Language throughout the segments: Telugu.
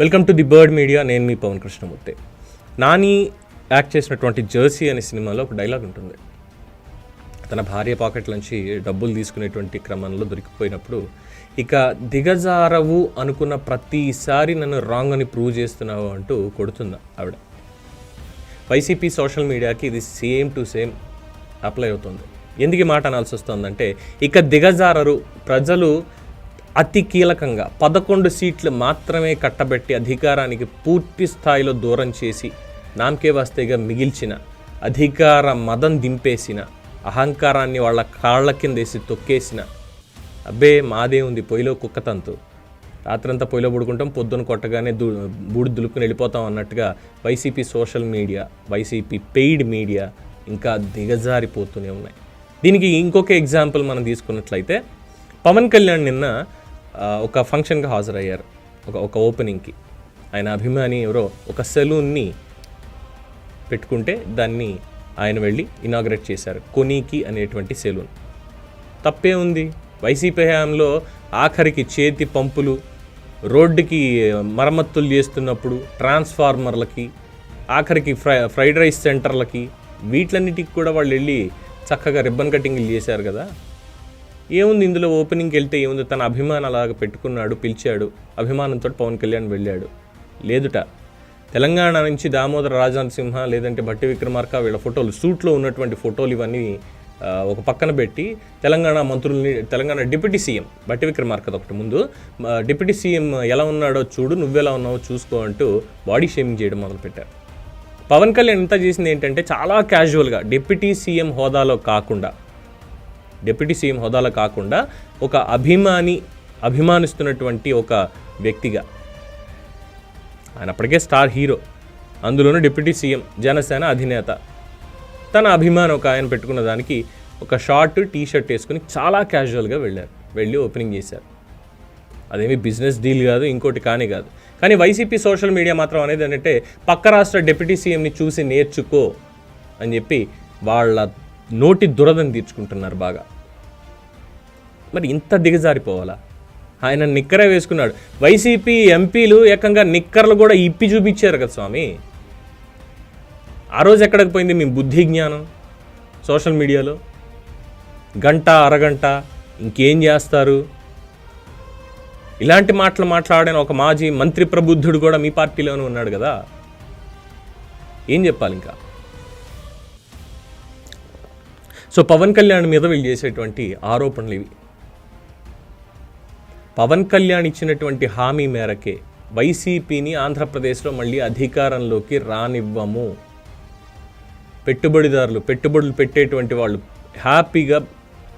Welcome to the bird media. నేను మీ పవన్ కృష్ణమూర్తి. నాని యాక్ట్ చేసినటువంటి జెర్సీ అనే సినిమాలో ఒక డైలాగ్ ఉంటుంది. తన భార్య పాకెట్ నుంచి డబ్బులు తీసుకునేటువంటి క్రమంలో దొరికిపోయినప్పుడు ఇక దిగజారవు అనుకున్న ప్రతిసారి నన్ను రాంగ్ అని ప్రూవ్ చేస్తున్నావు అంటూ కొడుతుంది ఆవిడ. వైసీపీ సోషల్ మీడియాకి ఇది సేమ్ టు సేమ్ అప్లై అవుతుంది. ఎందుకు మాట అనాల్సి వస్తుందంటే ఇక దిగజారరు ప్రజలు అతి కీలకంగా పదకొండు సీట్లు మాత్రమే కట్టబెట్టి అధికారానికి పూర్తి స్థాయిలో దూరం చేసి నామకే వాస్తేగా మిగిల్చిన అధికార మదం దింపేసిన అహంకారాన్ని వాళ్ళ కాళ్ళ కిందేసి తొక్కేసిన. అబ్బే మాదే ఉంది పొయ్యిలో కుక్క తంతు. రాత్రంతా పొయ్యిలో పడుకుంటాం పొద్దున కొట్టగానే దూ బూడి దులుపుకుని వెళ్ళిపోతాం అన్నట్టుగా YCP social media YCP paid media ఇంకా దిగజారిపోతూనే ఉన్నాయి. దీనికి ఇంకొక ఎగ్జాంపుల్ మనం తీసుకున్నట్లయితే పవన్ కళ్యాణ్ నిన్న ఒక ఫంక్షన్కి హాజరయ్యారు. ఒక ఒక ఓపెనింగ్కి ఆయన అభిమాని ఎవరో ఒక సెలూన్ని పెట్టుకుంటే దాన్ని ఆయన వెళ్ళి ఇనాగ్రేట్ చేశారు. కొనీకి అనేటువంటి సెలూన్ తప్పే ఉంది. వైసీపీ హయాంలో ఆఖరికి చేతి పంపులు రోడ్డుకి మరమ్మతులు చేస్తున్నప్పుడు ట్రాన్స్ఫార్మర్లకి ఆఖరికి ఫ్రై ఫ్రైడ్ రైస్ సెంటర్లకి వీటిలన్నిటికి కూడా వాళ్ళు వెళ్ళి చక్కగా రిబ్బన్ కటింగ్లు చేశారు కదా. ఏముంది ఇందులో ఓపెనింగ్కి వెళ్తే ఏముంది? తన అభిమానం అలాగ పెట్టుకున్నాడు పిలిచాడు. అభిమానంతో పవన్ కళ్యాణ్ వెళ్ళాడు. లేదుట. తెలంగాణ నుంచి దామోదర రాజనరసింహ లేదంటే భట్టి విక్రమార్క వీళ్ళ ఫోటోలు సూట్లో ఉన్నటువంటి ఫోటోలు ఇవన్నీ ఒక పక్కన పెట్టి తెలంగాణ మంత్రుల్ని తెలంగాణ డిప్యూటీ సీఎం భట్టి విక్రమార్కది ఒకటి ముందు డిప్యూటీ సీఎం ఎలా ఉన్నాడో చూడు నువ్వెలా ఉన్నావో చూసుకో అంటూ బాడీ షేమింగ్ చేయడం మొదలుపెట్టారు. పవన్ కళ్యాణ్ ఎంత చేసింది ఏంటంటే చాలా క్యాజువల్గా డిప్యూటీ సీఎం హోదాలో కాకుండా డిప్యూటీ సీఎం హోదాలో కాకుండా ఒక అభిమాని అభిమానిస్తున్నటువంటి ఒక వ్యక్తిగా. ఆయన అప్పటికే స్టార్ హీరో. అందులోనూ డిప్యూటీ సీఎం జనసేన అధినేత. తన అభిమానం ఒక ఆయన పెట్టుకున్న దానికి ఒక షార్ట్ టీ షర్ట్ వేసుకుని చాలా క్యాజువల్గా వెళ్ళారు. వెళ్ళి ఓపెనింగ్ చేశారు. అదేమి బిజినెస్ డీల్ కాదు ఇంకోటి కానీ కాదు. కానీ వైసీపీ సోషల్ మీడియా మాత్రం అనేది ఏంటంటే పక్క రాష్ట్ర డిప్యూటీ సీఎంని చూసి నేర్చుకో అని చెప్పి వాళ్ళ నోటి దురదని తీర్చుకుంటున్నారు బాగా. మరి ఇంత దిగజారిపోవాలా? ఆయన నిక్కరే వేసుకున్నాడు. వైసీపీ ఎంపీలు ఏకంగా నిక్కర్లు కూడా ఇప్పి చూపించారు కదా స్వామి. ఆ రోజు ఎక్కడికి పోయింది మీ బుద్ధి జ్ఞానం? సోషల్ మీడియాలో? గంట అరగంట ఇంకేం చేస్తారు? ఇలాంటి మాటలు మాట్లాడిన ఒక మాజీ మంత్రి ప్రబుద్ధుడు కూడా మీ పార్టీలోనే ఉన్నాడు కదా. ఏం చెప్పాలి ఇంకా? సో పవన్ కళ్యాణ్ మీద వీళ్ళు చేసేటువంటి ఆరోపణలు ఇవి. పవన్ కళ్యాణ్ ఇచ్చినటువంటి హామీ మేరకే వైసీపీని ఆంధ్రప్రదేశ్లో మళ్ళీ అధికారంలోకి రానివ్వము. పెట్టుబడిదారులు పెట్టుబడులు పెట్టేటువంటి వాళ్ళు హ్యాపీగా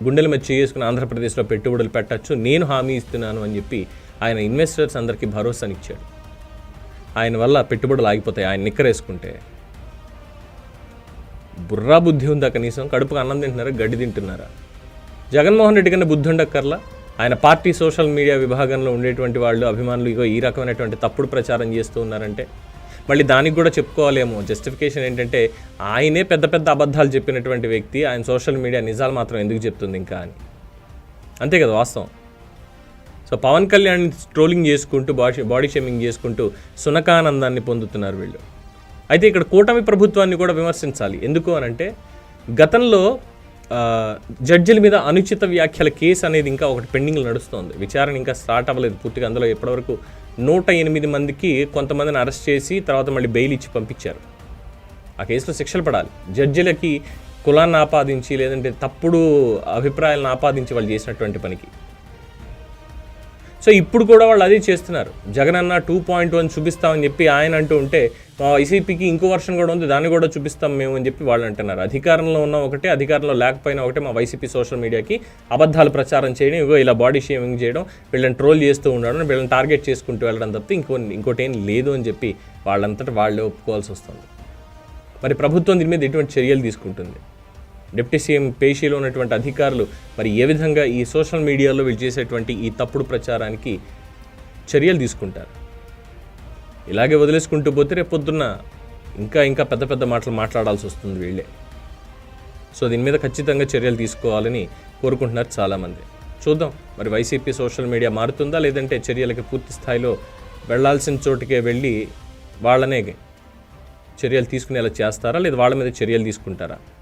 గుండెల మీద చేసుకుని ఆంధ్రప్రదేశ్లో పెట్టుబడులు పెట్టచ్చు నేను హామీ ఇస్తున్నాను అని చెప్పి ఆయన ఇన్వెస్టర్స్ అందరికీ భరోసానిచ్చాడు. ఆయన వల్ల పెట్టుబడులు ఆగిపోతాయి ఆయన నిక్కరేసుకుంటే. బుర్రా బుద్ధి ఉందా కనీసం? కడుపుకు అన్నం తింటున్నారా? గడ్డి తింటున్నారా? జగన్మోహన్ రెడ్డి కన్నా బుద్ధి ఉండక్కర్లా? ఆయన పార్టీ సోషల్ మీడియా విభాగంలో ఉండేటువంటి వాళ్ళు అభిమానులు ఇగో ఈ రకమైనటువంటి తప్పుడు ప్రచారం చేస్తూ ఉన్నారంటే మళ్ళీ దానికి కూడా చెప్పుకోవాలేమో. జస్టిఫికేషన్ ఏంటంటే ఆయనే పెద్ద పెద్ద అబద్ధాలు చెప్పినటువంటి వ్యక్తి ఆయన సోషల్ మీడియా నిజాలు మాత్రం ఎందుకు చెప్తుంది ఇంకా అని. అంతే కదా వాస్తవం. సో పవన్ కళ్యాణ్ ట్రోలింగ్ చేసుకుంటూ బాడీ బాడీ షేమింగ్ చేసుకుంటూ సునకానందాన్ని పొందుతున్నారు వీళ్ళు. అయితే ఇక్కడ కూటమి ప్రభుత్వాన్ని కూడా విమర్శించాలి. ఎందుకు అని అంటే గతంలో జడ్జిల మీద అనుచిత వ్యాఖ్యల కేసు అనేది ఇంకా ఒకటి పెండింగ్లో నడుస్తోంది. విచారణ ఇంకా స్టార్ట్ అవ్వలేదు పూర్తిగా. అందులో ఇప్పటివరకు నూట ఎనిమిది మందికి కొంతమందిని అరెస్ట్ చేసి తర్వాత మళ్ళీ బెయిల్ ఇచ్చి పంపించారు. ఆ కేసులో శిక్షలు పడాలి. జడ్జిలకి కులాన్ని ఆపాదించి లేదంటే తప్పుడు అభిప్రాయాలను ఆపాదించి వాళ్ళు చేసినటువంటి పనికి. సో ఇప్పుడు కూడా వాళ్ళు అదే చేస్తున్నారు. జగన్ అన్న టూ పాయింట్ వన్ చూపిస్తామని చెప్పి ఆయన అంటూ ఉంటే వైసీపీకి ఇంకో వర్షన్ కూడా ఉంది దాన్ని కూడా చూపిస్తాం మేము అని చెప్పి వాళ్ళు అంటున్నారు. అధికారంలో ఉన్న ఒకటే అధికారంలో లేకపోయినా ఒకటే మా వైసీపీ సోషల్ మీడియాకి అబద్ధాలు ప్రచారం చేయడం ఇగో ఇలా బాడీ షేమింగ్ చేయడం వీళ్ళని ట్రోల్ చేస్తూ ఉండడం వీళ్ళని టార్గెట్ చేసుకుంటూ వెళ్ళడం తప్పితే ఇంకో ఇంకోటి ఏం లేదు అని చెప్పి వాళ్ళంతటా వాళ్ళే ఒప్పుకోవాల్సి వస్తుంది. మరి ప్రభుత్వం దీని మీద ఎటువంటి చర్యలు తీసుకుంటుంది? డిప్యూటీ సీఎం పేషీలో ఉన్నటువంటి అధికారులు మరి ఏ విధంగా ఈ సోషల్ మీడియాలో వీళ్ళు చేసేటువంటి ఈ తప్పుడు ప్రచారానికి చర్యలు తీసుకుంటారు? ఇలాగే వదిలేసుకుంటూ పోతే రేపు పొద్దున్న ఇంకా ఇంకా పెద్ద పెద్ద మాటలు మాట్లాడాల్సి వస్తుంది వీళ్ళే. సో దీని మీద ఖచ్చితంగా చర్యలు తీసుకోవాలని కోరుకుంటున్నారు చాలామంది. చూద్దాం. మరి వైసీపీ సోషల్ మీడియా మారుతుందా? లేదంటే చర్యలకి పూర్తి స్థాయిలో వెళ్ళాల్సిన చోటుకే వెళ్ళి వాళ్ళనే చర్యలు తీసుకునేలా చేస్తారా? లేదా వాళ్ళ మీద చర్యలు తీసుకుంటారా?